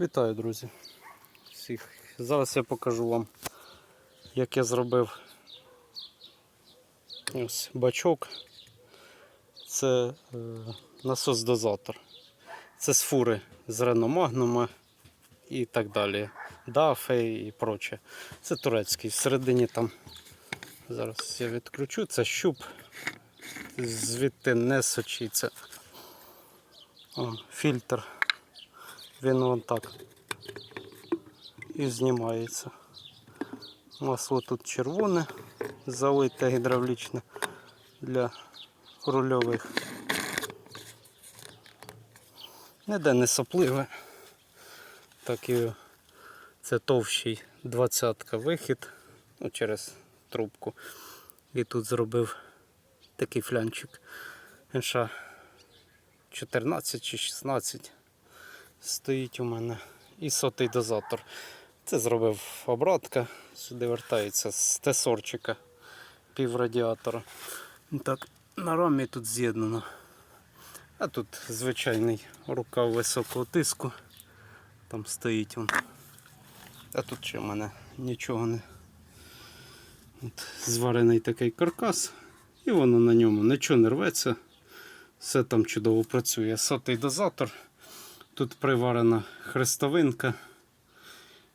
Вітаю, друзі. Всіх. Зараз я покажу вам, як я зробив ось бачок. Це е, насос-дозатор. Це з фури з реномагнума і так далі. Дафе і проче. Це турецький. Всередині там. Зараз я відключу. Це щуп. Звідти не сочиться. О, фільтр. Він вон так і знімається. Масло тут червоне, залите гідравлічне для рульових. Ніде не сопливе. Так і це товщий двадцятка вихід ну, через трубку. І тут зробив такий флянчик. НШ 14 чи 16 стоїть у мене. І сотий дозатор. Це зробив обратка. Сюди вертається з тесорчика пів радіатора. Так, на рамі тут з'єднано. А тут звичайний рукав високого тиску. Там стоїть він. А тут ще в мене нічого не. От, зварений такий каркас. І воно на ньому нічого не рветься. Все там чудово працює. Сотий дозатор. Тут приварена хрестовинка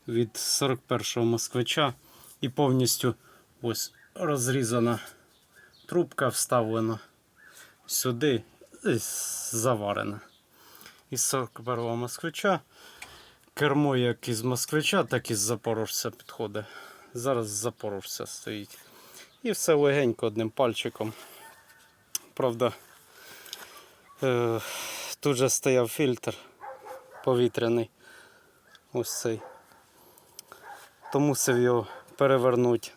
від 41-го москвича і повністю ось розрізана трубка вставлена сюди і заварена. Із 41-го москвича. Кермо як із москвича, так і з запорожця підходить. Зараз з запорожця стоїть. І все легенько одним пальчиком. Правда, е, тут же стояв фільтр повітряний. Ось цей. То мусив його перевернути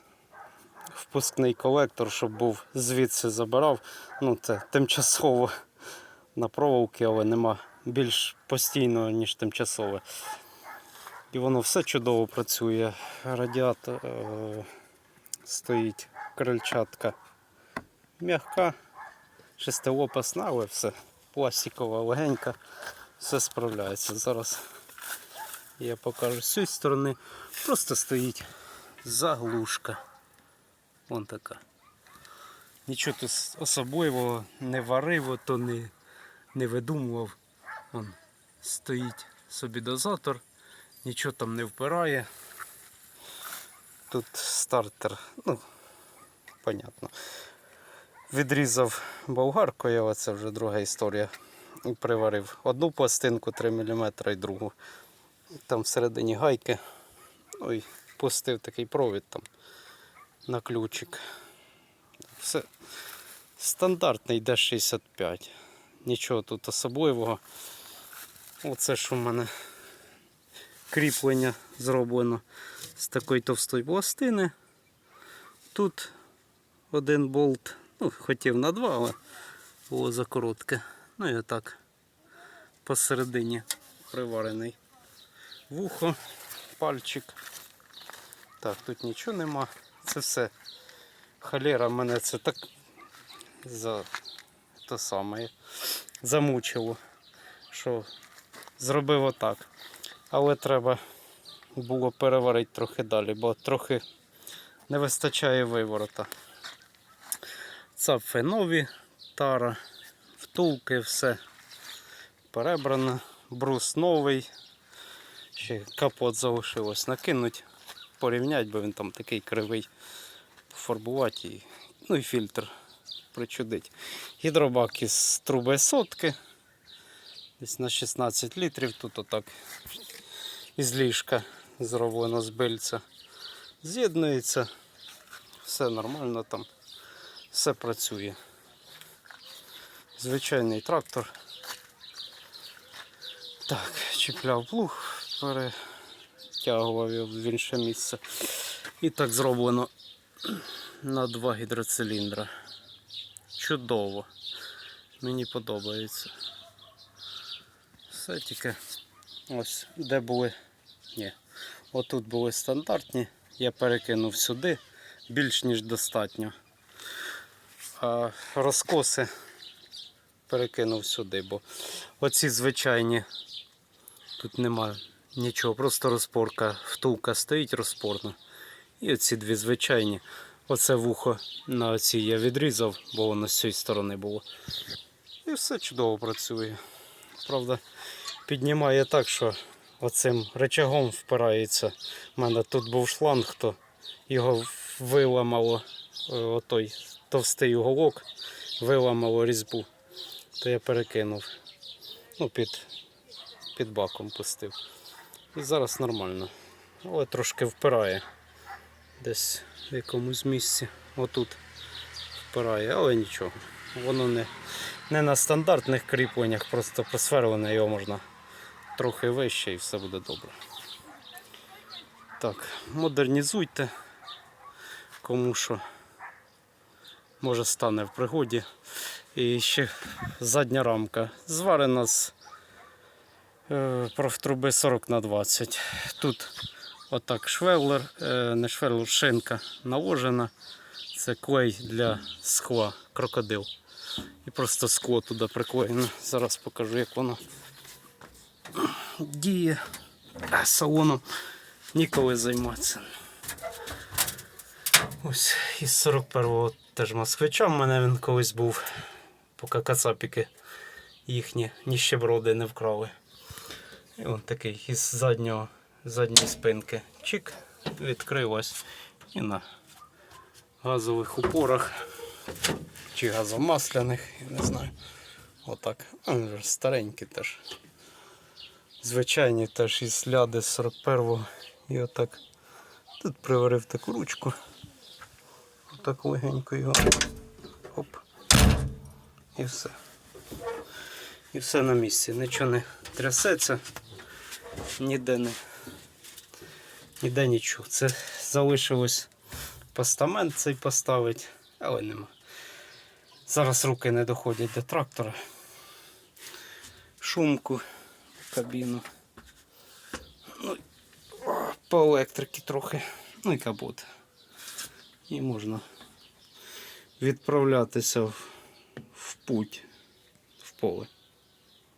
впускний колектор, щоб був звідси забирав. Ну, це тимчасово на проволоки, але нема більш постійного, ніж тимчасове. І воно все чудово працює. Радіатор е- стоїть, крильчатка м'яка, шестилопасна, але все пластикова легенька все справляється. Зараз я покажу з цієї сторони. Просто стоїть заглушка. Вон така. Нічого тут особливого не варив, то не, не видумував. Вон стоїть собі дозатор, нічого там не впирає. Тут стартер, ну, понятно. Відрізав болгаркою, але це вже друга історія і приварив одну пластинку 3 мм і другу. Там всередині гайки. Ой, пустив такий провід там на ключик. Все стандартний D65. Нічого тут особливого. Оце ж у мене кріплення зроблено з такої товстої пластини. Тут один болт, ну, хотів на два, але було закоротке. Ну і отак посередині приварений вухо, пальчик. Так, тут нічого нема. Це все. Холера мене це так за те саме замучило, що зробив отак. Але треба було переварити трохи далі, бо трохи не вистачає виворота. Цапфи нові, тара втулки, все перебрано, брус новий. Ще капот залишилось накинуть, порівняти, бо він там такий кривий, пофарбувати і, ну і фільтр причудить. Гідробак із труби сотки. Десь на 16 літрів. Тут отак із ліжка зроблено з бильця. З'єднується, все нормально там, все працює звичайний трактор. Так, чіпляв плуг, перетягував його в інше місце. І так зроблено на два гідроциліндра. Чудово. Мені подобається. Все тільки ось де були. Ні. Отут були стандартні, я перекинув сюди більш ніж достатньо. А розкоси перекинув сюди, бо оці звичайні тут нема Нічого, просто розпорка. Втулка стоїть розпорна. І оці дві звичайні. Оце вухо на оці я відрізав, бо воно з цієї сторони було. І все чудово працює. Правда, піднімає так, що оцим речагом впирається. У мене тут був шланг, то його виламало е, отой товстий уголок, виламало різьбу. То я перекинув. Ну, під, під баком пустив. І зараз нормально. Але трошки впирає. Десь в якомусь місці. Отут впирає, але нічого. Воно не, не на стандартних кріпленнях, просто просверлене його можна трохи вище і все буде добре. Так, модернізуйте, кому що може стане в пригоді. І ще задня рамка. Зварена з е, профтруби 40 на 20. Тут отак швеллер, е, не швеллер, шинка наложена. Це клей для скла, крокодил. І просто скло туди приклеєно. Зараз покажу, як воно діє. Салоном ніколи займатися. Ось із 41-го теж москвича в мене він колись був, поки кацапіки їхні ніщеброди не вкрали. І он такий із заднього, задньої спинки. Чик, відкрилась. І на газових упорах чи газомасляних, я не знаю. Отак. Він старенький теж. Звичайні теж із ляди з 41-го. І отак. Тут приварив таку ручку. Отак легенько його. І все. І все на місці. Нічого не трясеться. Ніде не. Ніде нічого. Це залишилось постамент цей поставити, але нема. Зараз руки не доходять до трактора. Шумку кабіну. Ну, по електриці трохи. Ну і капот. І можна відправлятися в, в путь в поле.